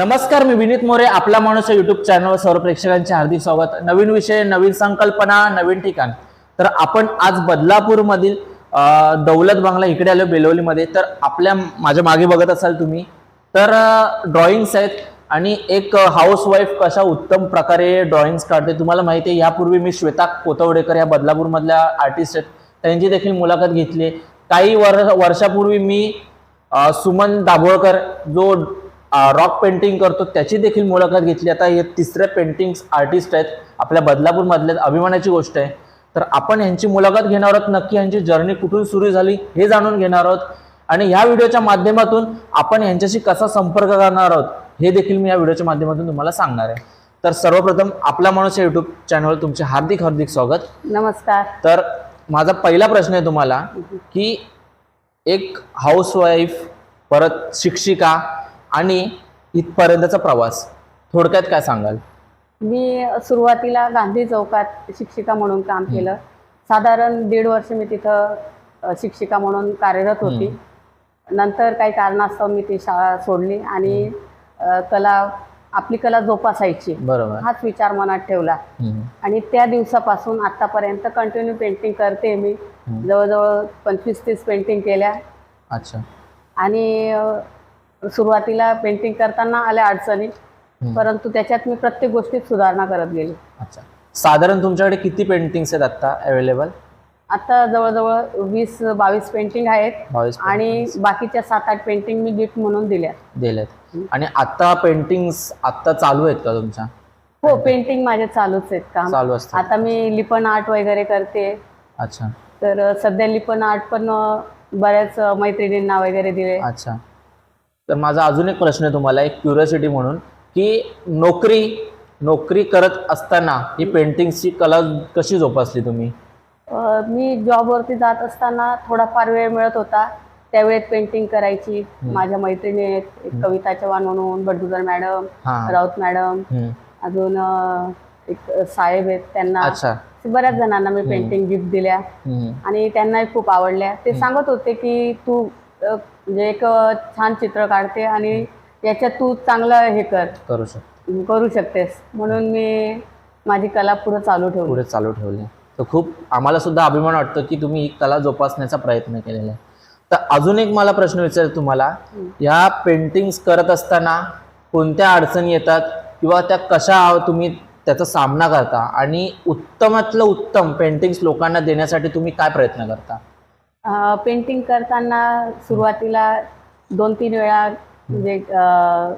नमस्कार मी विनीत मोरे आपला माणूस या युट्यूब चॅनलवर सर्व प्रेक्षकांचे हार्दिक स्वागत. नवीन विषय नवीन संकल्पना नवीन ठिकाण. तर आपण आज बदलापूरमधील दौलत बंगला इकडे आलो बेलोलीमध्ये. तर आपल्या माझ्या मागे बघत असाल तुम्ही तर ड्रॉइंग्स आहेत. आणि एक हाऊस वाईफ कशा उत्तम प्रकारे ड्रॉइंग्स काढते तुम्हाला माहिती आहे यापूर्वी मी श्वेता कोतवडेकर या बदलापूरमधल्या आर्टिस्ट आहेत. त्यांची देखील मुलाखत घेतली काही वर वर्षापूर्वी मी सुमन दाभोळकर जो रॉक पेंटिंग करतो त्याची देखील मुलाखत घेतली. आता हे तिसरे पेंटिंग आर्टिस्ट आहेत. आपल्या बदलापूर मधले अभिमानाची गोष्ट आहे. तर आपण यांची मुलाखत घेणार आहोत. नक्की यांची जर्नी कुठून सुरू झाली हे जाणून घेणार आहोत. आणि ह्या व्हिडिओच्या माध्यमातून आपण यांच्याशी कसा संपर्क करणार आहोत हे देखील मी या व्हिडिओच्या माध्यमातून तुम्हाला सांगणार आहे. तर सर्वप्रथम आपला माणूस या युट्यूब चॅनलवर तुमचे हार्दिक हार्दिक स्वागत. नमस्कार. तर माझा पहिला प्रश्न आहे तुम्हाला की एक हाऊसवाईफ परत शिक्षिका आणि इथपर्यंतचा प्रवास थोडक्यात काय सांगाल? मी सुरुवातीला गांधी चौकात शिक्षिका म्हणून काम केलं. साधारण दीड वर्ष मी तिथं शिक्षिका म्हणून कार्यरत होती. नंतर काही कारणास्तव मी ती शाळा सोडली आणि कला आपली कला जोपासायची बरोबर. हाच विचार मनात ठेवला. आणि त्या दिवसापासून आतापर्यंत कंटिन्यू पेंटिंग करते मी. जवळजवळ पंचवीस तीस पेंटिंग केल्या. अच्छा. आणि सुरुवातीला पेंटिंग करताना आल्या अडचणी. परंतु त्याच्यात मी प्रत्येक गोष्टीत सुधारणा करत गेली. अच्छा. साधारण तुमच्याकडे किती पेंटिंग्स आहेत आता अवेलेबल आता जवळजवळ वीस बावीस पेंटिंग आहेत आणि बाकीच्या सात आठ पेंटिंग मी गिफ्ट म्हणून दिल्या दिलेत. आणि आता पेंटिंग्स आता चालू आहेत का तुमच्या? हो पेंटिंग माझे चालूच आहेत काम. चालू असतात. आता मी लिपन आर्ट वगैरे करते. अच्छा. तर सध्या लिपन आर्ट पण बऱ्याच मैत्रिणींना वगैरे दिले. अच्छा. तर माझा अजून एक प्रश्न आहे तुम्हाला एक क्युरियोसिटी म्हणून की नोकरी नोकरी करत असताना ही पेंटिंगची कला कशी जोपासली तुम्ही? अ, मी जॉबवरती जात असताना थोडाफार वेळ मिळत होता. त्यावेळेत पेंटिंग करायची. माझ्या मैत्रिणी आहेत एक कविता चव्हाण म्हणून बडगुजर मॅडम हा. राऊत मॅडम हम्म. अजून अ, एक साहेब आहेत त्यांना. अच्छा. बऱ्याच जणांना मी पेंटिंग गिफ्ट दिल्या. हम्म. आणि त्यांनाही खूप आवडल्या. ते सांगत होते की तू म्हणजे एक छान चित्र काढते आणि याच्यात तू चांगलं हे कर. करू शकतो. करू शकतेस. म्हणून मी माझी कला पुढे चालू ठेवली. पुढे चालू ठेवले. तर खूप आम्हाला सुद्धा अभिमान वाटतो की तुम्ही ही कला जोपासण्याचा प्रयत्न केलेला आहे. तर अजून एक मला प्रश्न विचारायचा तुम्हाला. या पेंटिंग्स करत असताना कोणत्या अडचणी येतात? किंवा त्या कशा तुम्ही त्याचा सामना करता? आणि उत्तमातलं उत्तम पेंटिंग्स लोकांना देण्यासाठी तुम्ही काय प्रयत्न करता? अ, पेंटिंग करताना सुरुवातीला दोन तीन वेळा म्हणजे अ,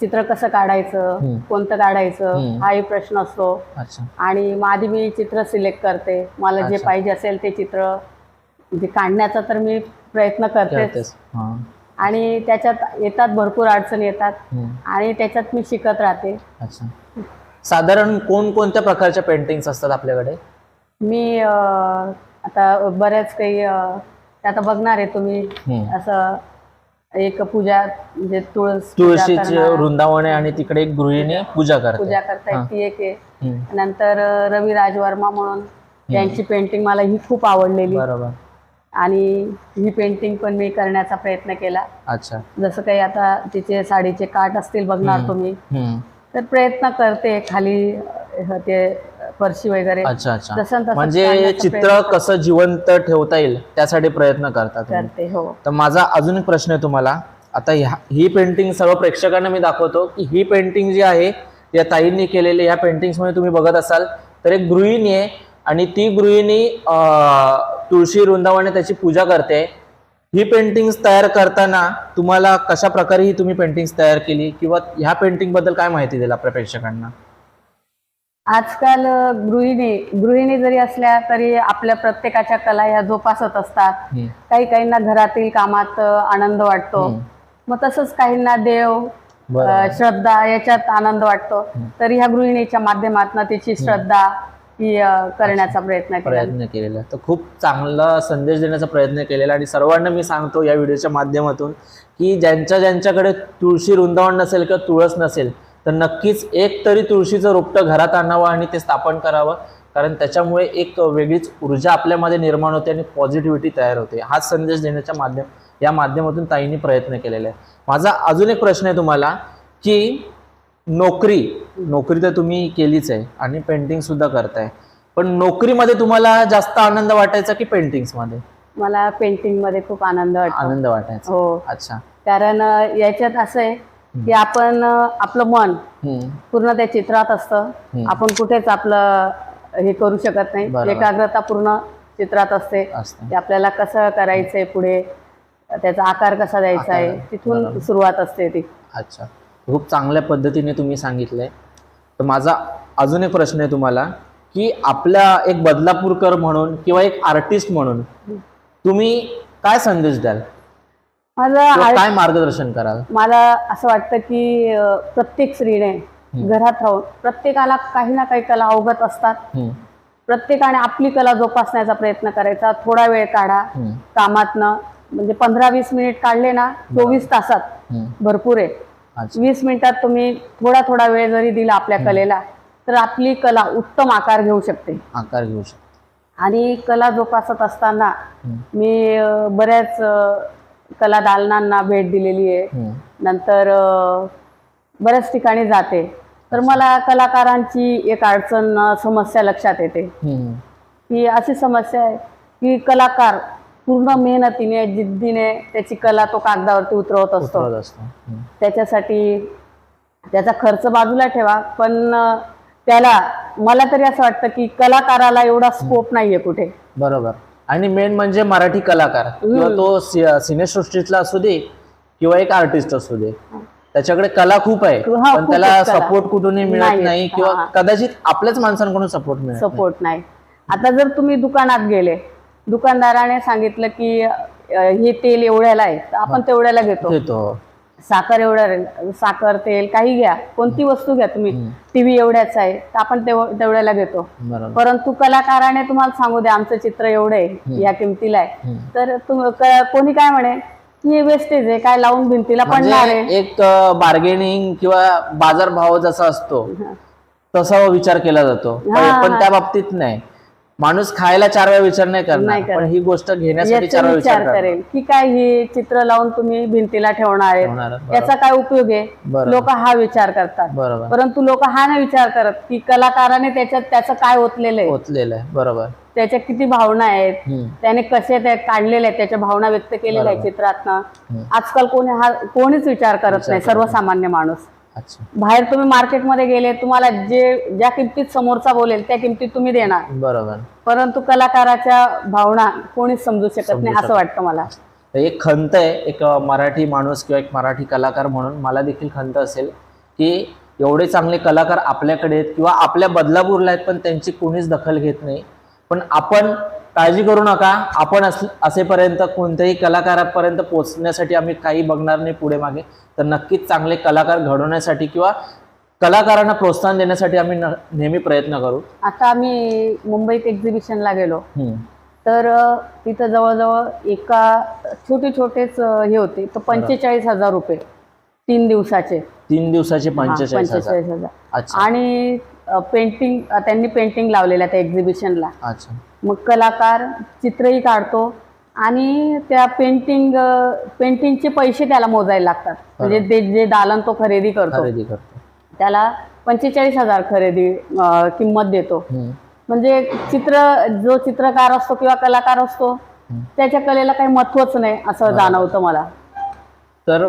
चित्र कसं काढायचं हम्म. कोणतं काढायचं हम्म. हाही प्रश्न असतो. अच्छा. आणि मग आधी मी चित्र सिलेक्ट करते. मला जे अच्छा. पाहिजे असेल ते चित्र म्हणजे काढण्याचा तर मी प्रयत्न करतेस हां. आणि त्याच्यात येतात भरपूर अडचणी येतात. हम्म. आणि त्याच्यात मी शिकत राहते. अच्छा. साधारण कोणकोणत्या प्रकारच्या पेंटिंग्स असतात आपल्याकडे? मी अ, आता बऱ्याच काही अ, ते आता बघणार आहे तुम्ही. हम्म. असं एक पूजा म्हणजे तुळस पूजा तुळशीचे वृंदावने आणि तिकडे एक गृहिणी पूजा करते. पूजा करतायत हां. ती एक आहे. हम्म. नंतर अ, रवी राजवर्मा म्हणून त्यांची पेंटिंग मला ही खूप आवडलेली. बरोबर. आणि ही पेंटिंग पण मी करण्याचा प्रयत्न केला. अच्छा. जसं काही आता तिचे साडीचे काठ असतील बघणार तुम्ही. हम्म. तर प्रयत्न करते खाली ते फरशी वगैरे. अच्छा अच्छा. तसं म्हणजे चित्र कसं जिवंत ठेवता येईल त्यासाठी प्रयत्न करतात तुम्ही. करते हो. तर माझा अजून एक प्रश्न आहे तुम्हाला. आता ह्या ही पेंटिंग सर्व प्रेक्षकांना मी दाखवतो की ही पेंटिंग जी आहे या ताईंनी केलेली या पेंटिंग्समध्ये तुम्ही बघत असाल तर एक गृहिणी आहे आणि ती गृहिणी अं, तुळशी वृंदावने त्याची पूजा करते. ही पेंटिंग्स तयार करताना तुम्हाला कशा प्रकारे ही तुम्ही पेंटिंग्स तयार केली? किंवा ह्या पेंटिंगबद्दल काय माहिती दिली आपल्या प्रेक्षकांना? आजकाल गृहिणी गृहिणी जरी असल्या तरी आपल्या प्रत्येकाच्या कला ह्या जोपासत असतात. काही काहींना घरातील कामात आनंद वाटतो. मग तसंच काहींना देव श्रद्धा याच्यात आनंद वाटतो. तर ह्या गृहिणीच्या माध्यमातून तिची श्रद्धा ही करण्याचा प्रयत्न प्रयत्न केलेला. तर खूप चांगला संदेश देण्याचा प्रयत्न केलेला आणि सर्वांना मी सांगतो या व्हिडिओच्या माध्यमातून की ज्यांच्या ज्यांच्याकडे तुळशी वृंदावन नसेल किंवा तुळस नसेल तर नक्कीच एक तरी तुळशीचं रोपटं घरात आणावं आणि ते स्थापन करावं. कारण त्याच्यामुळे एक वेगळीच ऊर्जा आपल्यामध्ये निर्माण होते आणि पॉझिटिव्हिटी तयार होते. हाच संदेश देण्याच्या माध्यम या माध्यमातून ताईंनी प्रयत्न केलेला आहे माझा अजून एक प्रश्न आहे तुम्हाला की नोकरी नोकरी तर तुम्ही केलीच आहे आणि पेंटिंग सुद्धा करताय. पण नोकरीमध्ये तुम्हाला जास्त आनंद वाटायचा की पेंटिंग्समध्ये मला पेंटिंगमध्ये खूप आनंद वाटतो. आनंद वाटायचा. हो. अच्छा. कारण याच्यात असं आहे की आपण आपलं मन. पूर्ण त्या चित्रात असतं. आपण कुठेच आपलं हे करू शकत नाही. एकाग्रता पूर्ण चित्रात असते. की आपल्याला कसं करायचंय पुढे? त्याचा आकार कसा द्यायचा आहे? तिथून. सुरुवात असते ती. अच्छा. खूप चांगल्या पद्धतीने तुम्ही सांगितलंय. तर माझा अजून एक प्रश्न आहे तुम्हाला की आपल्या एक बदलापूरकर म्हणून किंवा एक आर्टिस्ट म्हणून तुम्ही काय संदेश द्याल? किंवा आ- काय मार्गदर्शन कराल? मला असं वाटतं की अं, प्रत्येक स्त्रीने घरात राहून प्रत्येकाला काही ना काही कला अवगत असतात. हम्म, प्रत्येकाने आपली कला जोपासण्याचा प्रयत्न करायचा. थोडा वेळ काढा हम्म, कामातनं. म्हणजे पंधरा वीस मिनिट काढले ना चोवीस तासात हम्म. भरपूर आहे. अच्छा. वीस मिनिटात तुम्ही थोडा थोडा वेळ जरी दिला आपल्या कलेला तर आपली कला उत्तम आकार घेऊ शकते. आकार घेऊ शकतो. आणि कला जोपासत असताना मी अं, बऱ्याच अं, कला दालनांना भेट दिलेली आहे. नंतर बऱ्याच ठिकाणी जाते. तर मला कलाकारांची एक अडचण समस्या लक्षात येते. की अशी समस्या आहे की कलाकार पूर्ण मेहनतीने जिद्दीने त्याची कला तो कागदावरती उतरवत असतो. त्याच्यासाठी त्याचा खर्च बाजूला ठेवा. पण त्याला मला तरी असं वाटतं की कलाकाराला एवढा स्कोप नाहीये कुठे. बरोबर. आणि मेन म्हणजे मराठी कलाकार किंवा तो सिनेसृष्टीतला असू दे किंवा एक आर्टिस्ट असू दे त्याच्याकडे कला खूप आहे पण त्याला. सपोर्ट कुठूनही मिळत नाही. किंवा. कदाचित आपल्याच माणसांकडून सपोर्ट मिळत नाही. सपोर्ट नाही आता जर तुम्ही दुकानात गेले दुकानदाराने सांगितलं की हे तेल एवढ्याला आहे तर आपण तेवढ्याला घेतो घेतो साखर एवढ्या साखर तेल काही घ्या. कोणती वस्तू घ्या तुम्ही. टीव्ही एवढ्याच आहे. तर आपण तेव- तेवढ्याला घेतो. परंतु कलाकाराने तुम्हाला सांगू द्या आमचं चित्र एवढं आहे या किमतीला आहे. तर कोणी काय म्हणे की हे वेस्टेज आहे काय लावून भिंतीला पडणार म्हणजे आहे? एक बार्गेनिंग किंवा बाजार भाव जसा असतो तसा विचार केला जातो. पण. त्या बाबतीत नाही. माणूस खायला चार वेळा विचार नाही करणार. पण ही गोष्ट घेण्यासाठी चार वेळा विचार. करेल की काय हे चित्र लावून तुम्ही भिंतीला ठेवणार बरोबर. याचा काय उपयोग आहे. लोक हा विचार करतात परंतु लोक हा नाही विचार करत की कलाकाराने त्याच्यात त्याचं काय ओतलेलं आहे ओतलेलं आहे बरोबर त्याच्या किती भावना आहेत. त्याने कसे ते काढलेले आहेत त्याच्या भावना व्यक्त केलेल्या आहेत. चित्रातनं. आजकाल कोणी हा कोणीच विचार करत नाही सर्वसामान्य माणूस बाहेर तुम्ही मार्केटमध्ये गेले तुम्हाला जे ज्या किमतीत समोरचा बोलेल त्या किमतीत तुम्ही देणार. बरोबर. परंतु कलाकाराच्या भावना कोणीच समजू शकत नाही असं वाटतं मला. एक खंत आहे एक मराठी माणूस किंवा एक मराठी कलाकार म्हणून मला देखील खंत असेल की एवढे चांगले कलाकार आपल्याकडे आहेत किंवा आपल्या बदलापूरला आहेत पण त्यांची कोणीच दखल घेत नाही. पण आपण काळजी करू नका. आपण अस असेपर्यंत कोणत्याही कलाकारापर्यंत पोहोचण्यासाठी आम्ही काही बघणार नाही पुढे मागे. तर नक्कीच चांगले कलाकार घडवण्यासाठी किंवा कलाकारांना प्रोत्साहन देण्यासाठी आम्ही नेहमी प्रयत्न करू. आता आम्ही मुंबईत एक्झिबिशनला गेलो. तर तिथं जवळजवळ एका छोटे छोटेच हे होते. तर पंचेचाळीस हजार रुपये. तीन दिवसाचे. तीन दिवसाचे पंचेचाळीस हजार. आणि पेंटिंग त्यांनी पेंटिंग लावलेल्या त्या एक्झिबिशनला अच्छा. मग कलाकार चित्रही काढतो आणि त्या पेंटिंग पेंटिंगचे पैसे त्याला मोजायला लागतात. म्हणजे ते जे दालन तो खरेदी करतो. खरेदी करतो. त्याला पंचेचाळीस हजार खरेदी किंमत देतो. म्हणजे चित्र जो चित्रकार असतो किंवा कलाकार असतो त्याच्या कलेला काही महत्वच नाही असं जाणवतं मला. तर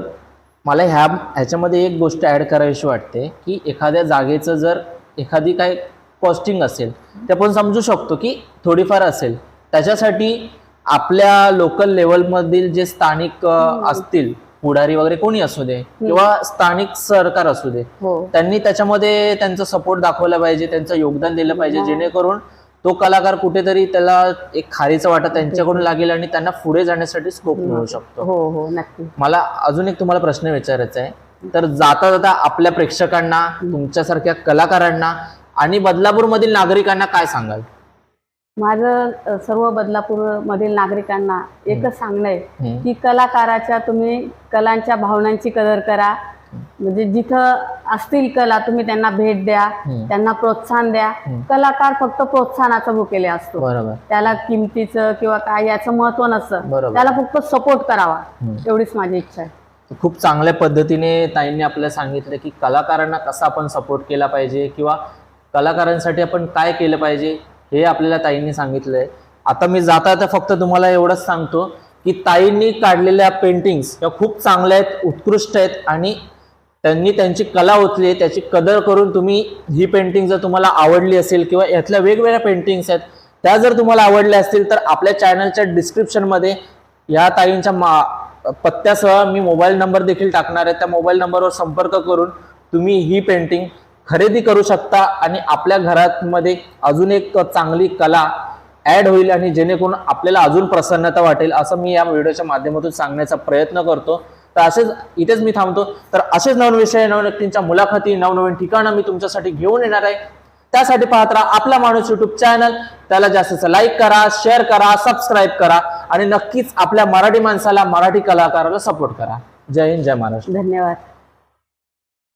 मला ह्या ह्याच्यामध्ये एक गोष्ट ऍड करावीशी वाटते की एखाद्या जागेचं जर एखादी काय कॉस्टिंग असेल ते आपण समजू शकतो की थोडीफार असेल. त्याच्यासाठी आपल्या लोकल लेवलमधील जे स्थानिक असतील पुढारी वगैरे कोणी असू दे किंवा स्थानिक सरकार असू दे हो. त्यांनी त्याच्यामध्ये त्यांचा सपोर्ट दाखवला पाहिजे त्यांचं योगदान दिलं पाहिजे जेणेकरून तो कलाकार कुठेतरी त्याला एक खारीचा वाटा त्यांच्याकडून लागेल आणि त्यांना पुढे जाण्यासाठी स्कोप मिळू शकतो. हो हो नक्की. मला अजून एक तुम्हाला प्रश्न विचारायचा आहे. तर जाता जाता आपल्या प्रेक्षकांना तुमच्यासारख्या कलाकारांना आणि बदलापूर मधील नागरिकांना काय सांगाल? माझं अ, सर्व बदलापूर मधील नागरिकांना एकच सांगणं आहे हम्म. की कलाकाराच्या तुम्ही कलांच्या भावनांची कदर करा. म्हणजे जिथं असतील कला तुम्ही त्यांना भेट द्या हम्म. त्यांना प्रोत्साहन द्या. कलाकार फक्त प्रोत्साहनाचा भुकेले असतो. बरोबर. त्याला किमतीचं किंवा काय याचं महत्त्व नसतं. बरोबर. त्याला फक्त सपोर्ट करावा. हम्म. एवढीच माझी इच्छा आहे. खूप चांगल्या पद्धतीने ताईंनी आपल्याला सांगितलं की कलाकारांना कसा आपण सपोर्ट केला पाहिजे किंवा कलाकारांसाठी आपण काय केलं पाहिजे हे आपल्याला ताईंनी सांगितलं आहे आता मी जाता आता फक्त तुम्हाला एवढंच सांगतो की ताईंनी काढलेल्या पेंटिंग्स या खूप चांगल्या आहेत उत्कृष्ट आहेत आणि त्यांनी त्यांची कला ओतली त्याची कदर करून तुम्ही ही पेंटिंग जर तुम्हाला आवडली असेल किंवा यातल्या वेगवेगळ्या पेंटिंग्स आहेत त्या जर तुम्हाला आवडल्या असतील तर आपल्या चॅनलच्या डिस्क्रिप्शनमध्ये या ताईंच्या मा पत्त्यासह मी मोबाईल नंबर देखील टाकणार आहे. त्या मोबाईल नंबरवर संपर्क करून तुम्ही ही पेंटिंग खरेदी करू शकता आणि आपल्या घरामध्ये अजून एक चांगली कला ॲड होईल आणि जेणेकरून आपल्याला अजून प्रसन्नता वाटेल असं मी या व्हिडिओच्या माध्यमातून सांगण्याचा प्रयत्न करतो. तर असेच इथेच मी थांबतो. तर असेच नवीन विषय नवीन व्यक्तींच्या मुलाखती नवनवीन ठिकाणं मी तुमच्यासाठी घेऊन येणार आहे. त्यासाठी पाहत राहा आपला माणूस युट्यूब चॅनल त्याला जास्तीत लाईक करा शेअर करा सबस्क्राईब करा आणि नक्कीच आपल्या मराठी माणसाला मराठी कलाकाराला सपोर्ट करा. जय हिंद जय महाराष्ट्र. धन्यवाद.